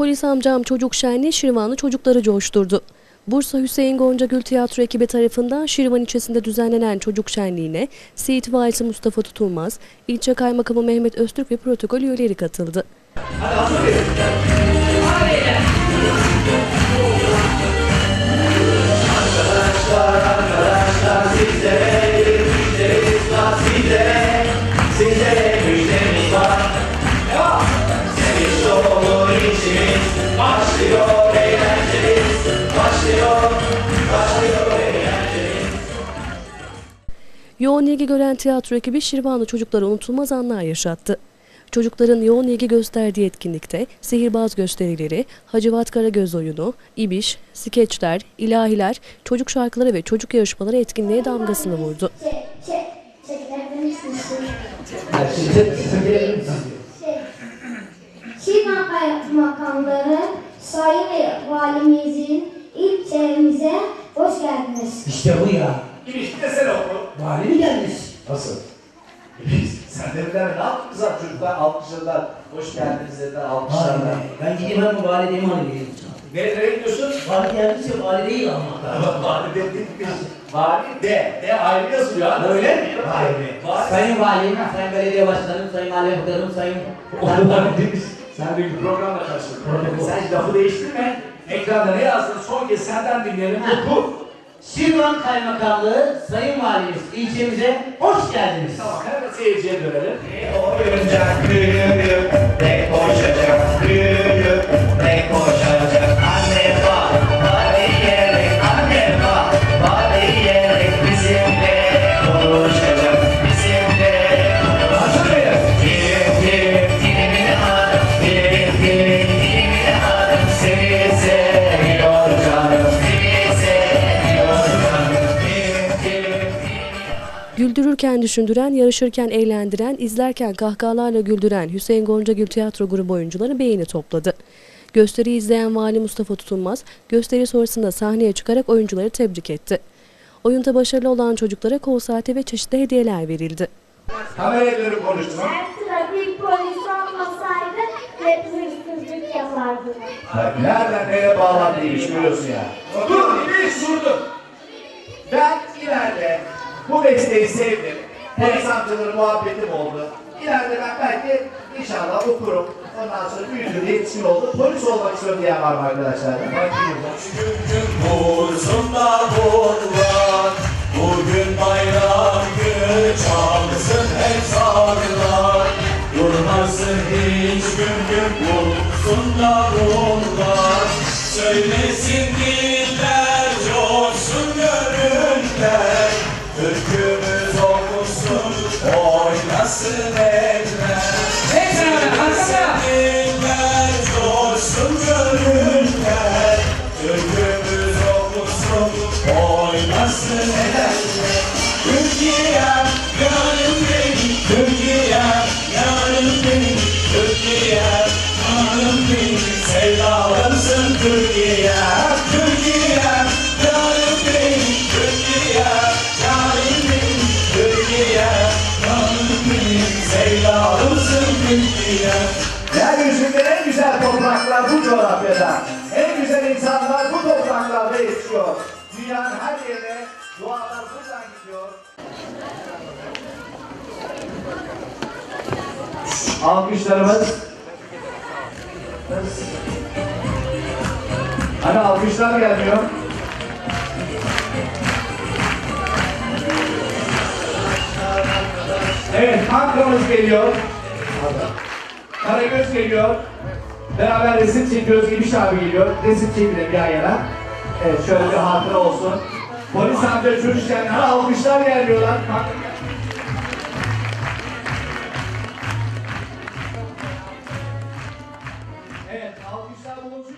Polis amcam çocuk şenliği Şirvanlı çocukları coşturdu. Bursa Hüseyin Gonca Gül Tiyatro ekibi tarafından Şirvan ilçesinde düzenlenen çocuk şenliğine Siirt Valisi Mustafa Tutulmaz, ilçe kaymakamı Mehmet Öztürk ve protokol üyeleri katıldı. Yoğun ilgi gören tiyatro ekibi Şirvanlı çocuklara unutulmaz anlar yaşattı. Çocukların yoğun ilgi gösterdiği etkinlikte sihirbaz gösterileri, Hacivat Karagöz oyunu, ibiş, skeçler, ilahiler, çocuk şarkıları ve çocuk yarışmaları etkinliğe damgasını vurdu. Çek, çek? Şey, Şivan Makamları Sayın Valimizin ilçemize hoş geldiniz. İşte bu ya. İbiş desene oku. Vali mi gelmiş? Nasıl? Sen de bilen ne yaptın kızlar çocuklar alkışladılar. Hoş geldiniz dediler alkışladılar. be. Ben gideyim ben bu valideyim alayım. Nereye, nereye gidiyorsun? Vali geldiyse vali değil ama. Vali de değilmiş. Vali de. De ayrı yazıyor. ha. Öyle mi? Vali. Sayın valim, sayın belediye başkanım, sayın mahalle muhtarım, sayın... Onlar demiş. Sen de bir programla. Protokol. Sen lafı değiştirme. Ekranda ne yazdın? Son kez senden dinleyelim. Oku. Şirvan Kaymakamlığı, sayın valimiz ilçemize hoş geldiniz. Tamam hemen seyirciye dönelim. Güldürürken düşündüren, yarışırken eğlendiren, izlerken kahkahalarla güldüren Hüseyin Gonca Gül Tiyatro grubu oyuncuları beğeni topladı. Gösteriyi izleyen Vali Mustafa Tutulmaz, gösteri sonrasında sahneye çıkarak oyuncuları tebrik etti. Oyunda başarılı olan çocuklara kol saati ve çeşitli hediyeler verildi. Kameraya dönüp konuştun. Eğer trafik polisi olmasaydı hep hırsızlık yapardı. Nereden nereye bağlandıymış görüyorsun ya. Dur bir durdum. Mesleği sevdim. Polis amcaları muhabbetim oldu. İleride ben belki inşallah okurum. Ondan sonra büyüdüm yetişkin oldu. Polis olmak istiyorum diyen var mı arkadaşlar? Bursunda vurlar Bugün bayram günü çalsın hep sarılar Durmasın hiç gün gün Bursunda vurlar Söylesin diller oynasın eller Söylesin diller coşsun gönüller. Türkümüz olsun oynasın eller Türkiye'm yarım benim Türkiye'm yarım benim Türkiye'm yarım benim Sevdalımsın Türkiye'm güzel topraklar bu coğrafyada. En güzel insanlar bu topraklarda yetişiyor. Dünyanın her yerine dualar buradan gidiyor. Alkışlarımız. Hani alkışlar gelmiyor. Evet, kankamız geliyor. Karagöz geliyor. Beraber resim çekiyoruz. Gümüş abi geliyor. Resim çekelim yan yana. Evet şöyle bir hatıra olsun. Polis amca çocuk işlemleri almışlar gelmiyorlar. Evet alkışlar bulunsun.